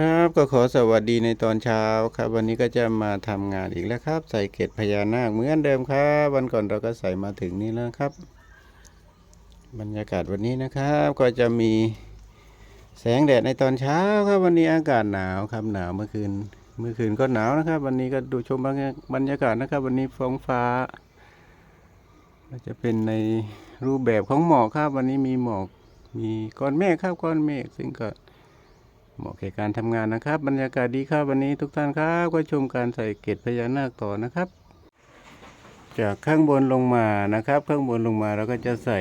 ครับก็ขอสวัสดีในตอนเช้าครับ วันนี้ก็จะมาทำงานอีกแล้วครับ ใส่เกล็ดพญานาคเหมือนเดิมครับ วันก่อนเราก็ใส่มาถึงนี่แล้วครับ บรรยากาศวันนี้นะครับ ก็จะมีแสงแดดในตอนเช้าครับ วันนี้อากาศหนาวครับหนาวเมื่อคืนเมื่อคืนก็หนาวนะครับ วันนี้ก็ดูชมบรรยากาศนะครับ วันนี้ฟ้องฟ้าจะเป็นในรูปแบบของหมอกครับ วันนี้มีหมอกมีก้อนเมฆครับก้อนเมฆซึ่งก็ เหมาะแก่การทำงานนะครับ บรรยากาศดีครับวันนี้ทุกท่านครับก็ชมการใส่เกล็ดพญานาคต่อนะครับ จากข้างบนลงมานะครับ ข้างบนลงมาเราก็จะใส่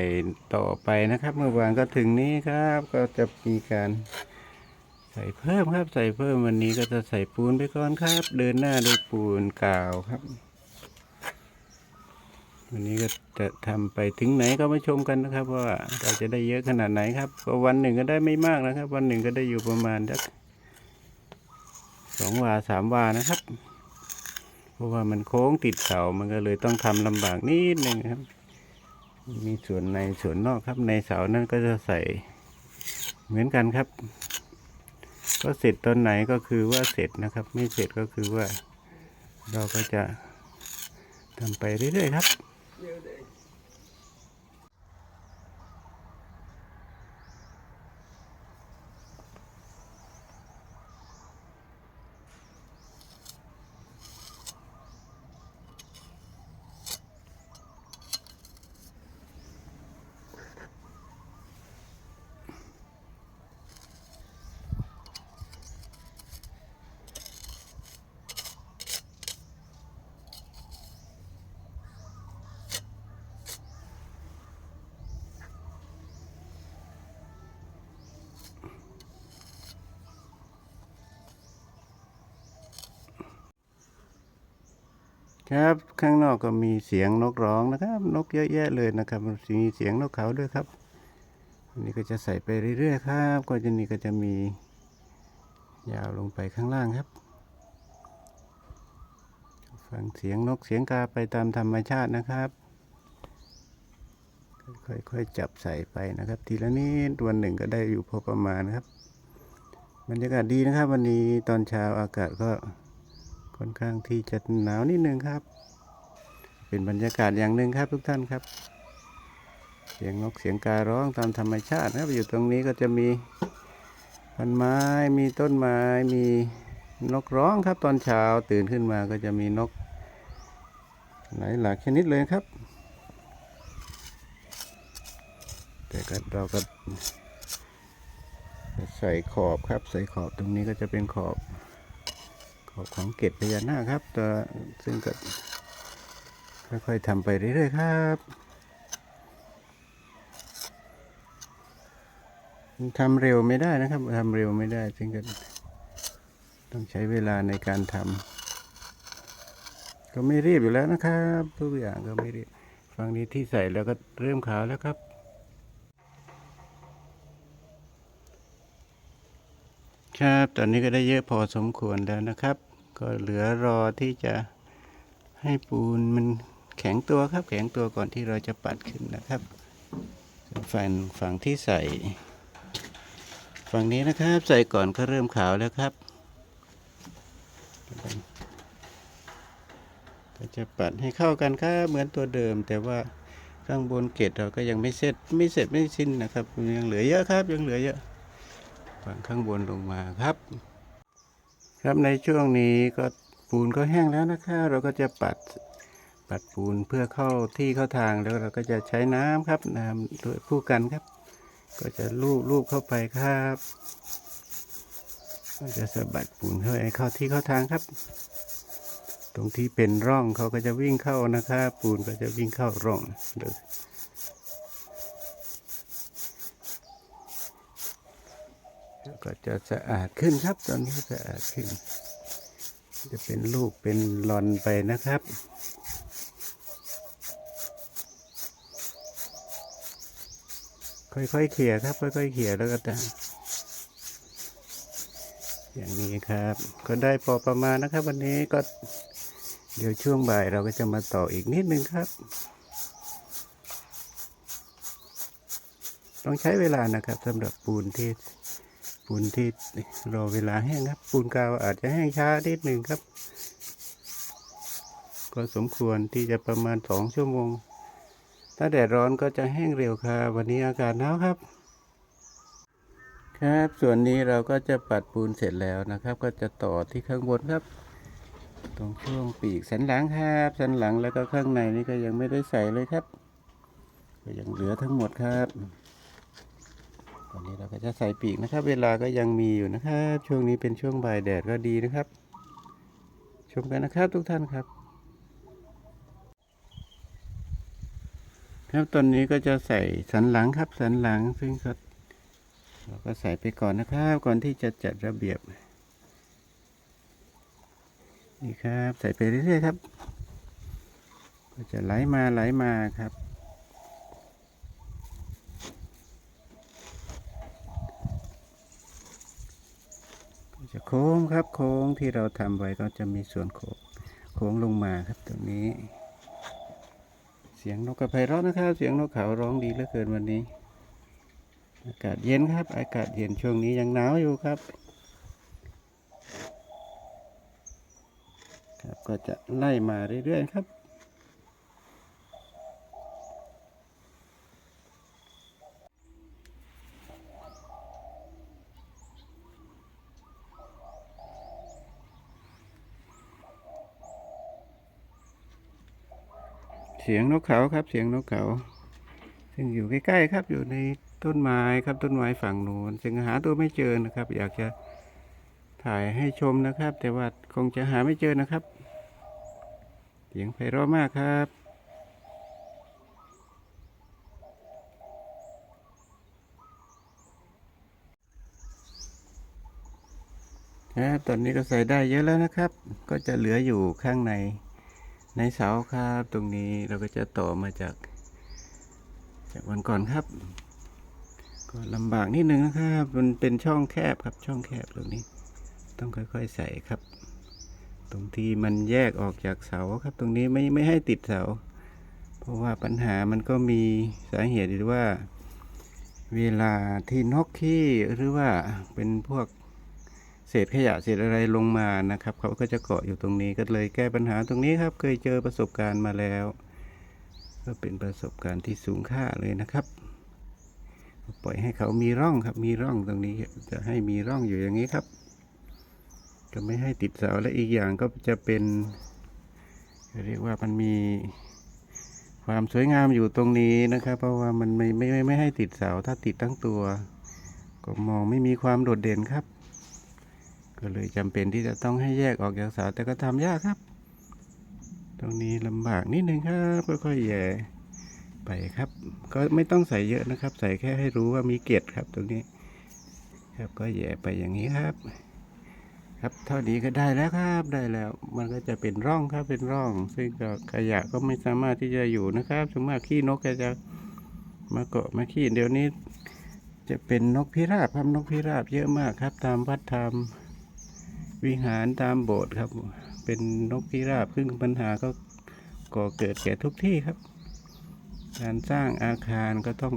ต่อไปนะครับ เมื่อวานก็ถึงนี้ครับ ก็จะมีการใส่เพิ่มครับ ใส่เพิ่มวันนี้ก็จะใส่ปูนไปก่อนครับ เดินหน้าด้วยปูนกาวครับ วันนี้ก็จะทำไปถึงไหนก็มาชมกันนะครับ ว่าเราจะได้เยอะขนาดไหนครับก็วันหนึ่งก็ได้ไม่มากนะครับ วันหนึ่งก็ได้อยู่ประมาณสักสองวาสามวานะครับ เพราะว่ามันโค้งติดเสามันก็เลยต้องทำลำบากนิดนึงครับ มีส่วนในส่วนนอกครับ ในเสานั้นก็จะใส่เหมือนกันครับ ก็เสร็จตอนไหนก็คือว่าเสร็จนะครับ ไม่เสร็จก็คือว่า เราก็จะทำไปเรื่อยๆครับ near there. ครับข้างนอกก็มีเสียงนกร้องนะครับ นกเยอะแยะเลยนะครับมีเสียงนกเขาด้วยครับอันนี้ก็จะใส่ไปเรื่อยๆครับก็จะนี่ก็จะมียาวลงไปข้างล่างครับ ฟังเสียงนกเสียงกาไปตามธรรมชาตินะครับค่อยๆจับใส่ไปนะครับ ทีละนิดวันหนึ่งก็ได้อยู่พอประมาณนะครับ บรรยากาศดีนะครับ วันนี้ตอนเช้าอากาศก็ ค่อนข้างที่จะหนาวนิดนึงครับ เป็นบรรยากาศอย่างหนึ่งครับทุกท่านครับ เสียงนกเสียงการ้องตามธรรมชาตินะครับอยู่ตรงนี้ก็จะมีพันไม้มีต้นไม้มีนกร้องครับตอนเช้าตื่นขึ้นมาก็จะมีนก หลายหลากชนิดเลยครับ แต่ก็เราก็ใส่ขอบครับ ใส่ขอบตรงนี้ก็จะเป็นขอบ ขอบของเกล็ดพญานาคครับตัวซึ่งก็ค่อยๆทำไปเรื่อยๆครับทำเร็วไม่ได้นะครับทำเร็วไม่ได้ซึ่งก็ต้องใช้เวลาในการทำก็ไม่รีบอยู่แล้วนะครับ ทุกอย่างก็ไม่รีบฟังนี้ที่ใส่แล้วก็เริ่มขาวแล้วครับ ครับ ตอนนี้ก็ได้เยอะพอสมควรแล้วนะครับ ก็เหลือรอที่จะให้ปูนมันแข็งตัวครับ แข็งตัวก่อนที่เราจะปัดขึ้นนะครับส่วนฝั่งฝั่งที่ใส่ ฝั่งนี้นะครับ ใส่ก่อนก็เริ่มขาวแล้วครับ ก็จะปัดให้เข้ากันครับเหมือนตัวเดิม แต่ว่าข้างบนเกล็ดเราก็ยังไม่เสร็จไม่เสร็จไม่สิ้นนะครับยังเหลือเยอะครับยังเหลือเยอะ ฝั่งข้างบนลงมาครับ ครับในช่วงนี้ก็ปูนก็แห้งแล้วนะครับเราก็จะปัดปัดปูนเพื่อเข้าที่เข้าทางแล้วเราก็จะใช้น้ำครับน้ำโดยผู้กันครับ ก็จะลูบลูบเข้าไปครับก็จะสะบัดปูนเข้าไปเข้าที่เข้าทางครับ ตรงที่เป็นร่องเขาก็จะวิ่งเข้านะครับ ปูนก็จะวิ่งเข้าร่องเลย ก็จะสะอาดขึ้นครับ ตอนนี้สะอาดขึ้น จะเป็นลูกเป็นหลอนไปนะครับค่อยๆเขี่ยครับ ค่อยๆเขี่ยแล้วก็จะอย่างนี้ครับ ก็ได้พอประมาณนะครับ วันนี้ก็ เดี๋ยวช่วงบ่ายเราก็จะมาต่ออีกนิดนึงครับ ต้องใช้เวลานะครับสำหรับปูนที่ ปูนที่รอเวลาแห้งครับ ปูนกาวอาจจะแห้งช้านิดหนึ่งครับ ก็สมควรที่จะประมาณสองชั่วโมง ถ้าแดดร้อนก็จะแห้งเร็วครับวันนี้อากาศหนาวครับ ครับ ส่วนนี้เราก็จะปัดปูนเสร็จแล้วนะครับ ก็จะต่อที่ข้างบนครับ ตรงช่วงปีกสันหลังครับสันหลังแล้วก็ข้างในนี่ก็ยังไม่ได้ใส่เลยครับ ก็ยังเหลือทั้งหมดครับ ตอนนี้เราก็จะใส่ปีกนะครับ เวลาก็ยังมีอยู่นะครับ ช่วงนี้เป็นช่วงบ่ายแดดก็ดีนะครับ ชมกันนะครับทุกท่านครับ ครับตอนนี้ก็จะใส่สันหลังครับสันหลังซึ่งเราก็ใส่ไปก่อนนะครับก่อนที่จะจัดระเบียบนี่ครับ ใส่ไปเรื่อยๆครับ ก็จะไหลมาไหลมาครับ จะโค้งครับโค้งที่เราทำไว้ก็จะมีส่วนโค้งโค้งลงมาครับตรงนี้ เสียงนกกระไพราะนะครับ เสียงนกเขาร้องดีเหลือเกินวันนี้ อากาศเย็นครับ อากาศเย็นช่วงนี้ยังหนาวอยู่ครับ ครับก็จะไล่มาเรื่อยๆครับ สียงนกเขาครับ เสียงนกเขา ซึ่งอยู่ใกล้ๆครับ อยู่ในต้นไม้ครับ ต้นไม้ฝั่งโน้นซึ่งหาตัวไม่เจอนะครับ อยากจะถ่ายให้ชมนะครับ แต่ว่าคงจะหาไม่เจอนะครับ เสียงไพเราะมากครับครับตอนนี้ก็ใส่ได้เยอะแล้วนะครับ ก็จะเหลืออยู่ข้างใน ในเสาครับ ตรงนี้เราก็จะต่อมาจาก จากวันก่อนครับ ก็ลำบากนิดนึงนะครับ มันเป็นช่องแคบครับ ช่องแคบตรงนี้ ต้องค่อยๆใส่ครับ ตรงที่มันแยกออกจากเสาครับ ตรงนี้ไม่ไม่ให้ติดเสา เพราะว่าปัญหามันก็มีสาเหตุที่ว่า เวลาที่นกขี้หรือว่าเป็นพวก เศษขยะเศษอะไรลงมานะครับ เขาก็จะเกาะอยู่ตรงนี้ก็เลยแก้ปัญหาตรงนี้ครับ เคยเจอประสบการณ์มาแล้ว ก็เป็นประสบการณ์ที่สูงค่าเลยนะครับ ปล่อยให้เขามีร่องครับ มีร่องตรงนี้จะให้มีร่องอยู่อย่างนี้ครับ ก็ไม่ให้ติดเสาและอีกอย่างก็จะเป็นเรียกว่ามันมีความสวยงามอยู่ตรงนี้นะครับ เพราะว่ามันไม่ไม่ไม่ไม่ให้ติดเสาถ้าติดทั้งตัว ก็มองไม่มีความโดดเด่นครับ ก็เลยจำเป็นที่จะต้องให้แยกออกจากเสาแต่ก็ทำยากครับ ตรงนี้ลำบากนิดนึงครับค่อยๆแย่ไปครับ ก็ไม่ต้องใส่เยอะนะครับ ใส่แค่ให้รู้ว่ามีเกล็ดครับตรงนี้ ครับก็แย่ไปอย่างนี้ครับ ครับเท่านี้ก็ได้แล้วครับได้แล้ว มันก็จะเป็นร่องครับเป็นร่อง ซึ่งก็ขยะก็ไม่สามารถที่จะอยู่นะครับส่วนมากขี้นกก็จะมาเกาะมาขี้เดี๋ยวนี้จะเป็นนกพิราบครับนกพิราบเยอะมากครับ ตามวัดตาม วิหารตามโบสถ์ครับ เป็นนกพิราบซึ่งปัญหาก็ก่อเกิดแก่ทุกที่ครับ การสร้างอาคารก็ต้อง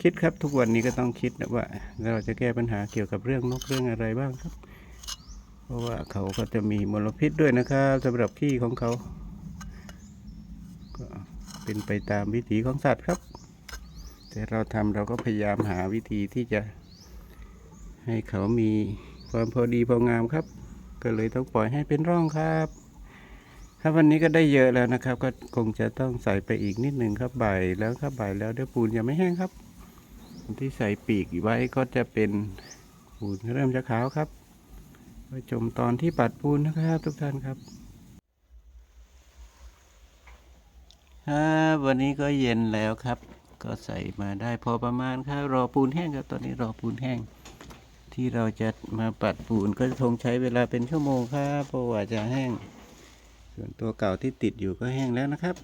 คิดครับทุกวันนี้ก็ต้องคิดนะว่า เราจะแก้ปัญหาเกี่ยวกับเรื่องนกเรื่องอะไรบ้างครับ เพราะว่าเขาก็จะมีมลพิษด้วยนะครับสำหรับขี้ของเขา ก็เป็นไปตามวิถีของสัตว์ครับ แต่เราทำเราก็พยายามหาวิธีที่จะให้เขามี ความพอดีพองามครับ ก็เลยต้องปล่อยให้เป็นร่องครับครับวันนี้ก็ได้เยอะแล้วนะครับ ก็คงจะต้องใส่ไปอีกนิดหนึ่งครับบ่ายแล้วครับบ่ายแล้วเดี๋ยวปูนยังไม่แห้งครับ ที่ใส่ปีกไว้ก็จะเป็นปูนเริ่มจะขาวครับไปชมตอนที่ปัดปูนนะครับ ทุกท่านครับครับวันนี้ก็เย็นแล้วครับ ก็ใส่มาได้พอประมาณครับรอปูนแห้งครับตอนนี้รอปูนแห้ง ที่เราจะมาปัดปูนก็คงใช้เวลาเป็นชั่วโมงครับเพราะว่าจะแห้ง ส่วนตัวเก่าที่ติดอยู่ก็แห้งแล้วนะครับ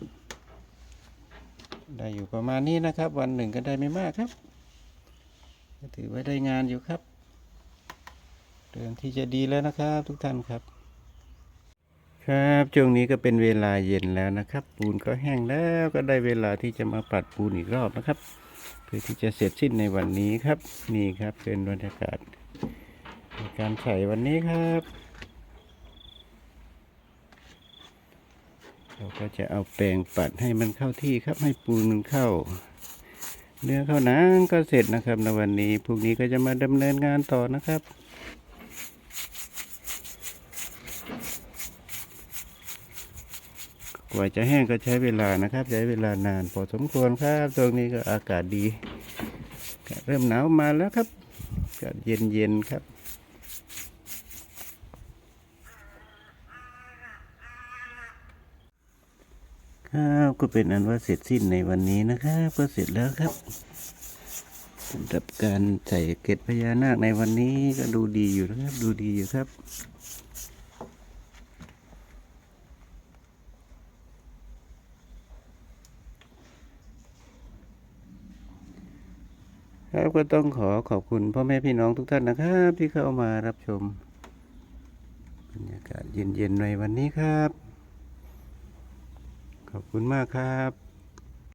ได้อยู่ประมาณนี้นะครับ วันหนึ่งก็ได้ไม่มากครับถือว่าได้งานอยู่ครับเรื่องที่จะดีแล้วนะครับ ทุกท่านครับ ครับช่วงนี้ก็เป็นเวลาเย็นแล้วนะครับ ปูนก็แห้งแล้วก็ได้เวลาที่จะมาปัดปูนอีกรอบนะครับ เพื่อที่จะเสร็จสิ้นในวันนี้ครับ นี่ครับเป็นบรรยากาศ การใส่วันนี้ครับ เราก็จะเอาแปรงปัดให้มันเข้าที่ครับ ให้ปูนมันเข้า เนื้อเข้านังก็เสร็จนะครับในวันนี้พรุ่งนี้ก็จะมาดำเนินงานต่อนะครับกว่าจะแห้งก็ใช้เวลานะครับ ใช้เวลานานพอสมควรครับ ตรงนี้ก็อากาศดี เริ่มหนาวมาแล้วครับก็เย็นเย็นๆครับ ครับก็เป็นอันว่าเสร็จสิ้นในวันนี้นะครับก็เสร็จแล้วครับสำหรับการใส่เกล็ดพญานาคในวันนี้ก็ดูดีอยู่นะครับ ดูดีอยู่ครับครับก็ต้องขอขอบคุณพ่อแม่พี่น้องทุกท่านนะครับ ที่เข้ามารับชม บรรยากาศเย็นๆในวันนี้ครับขอบ คุณมากครับ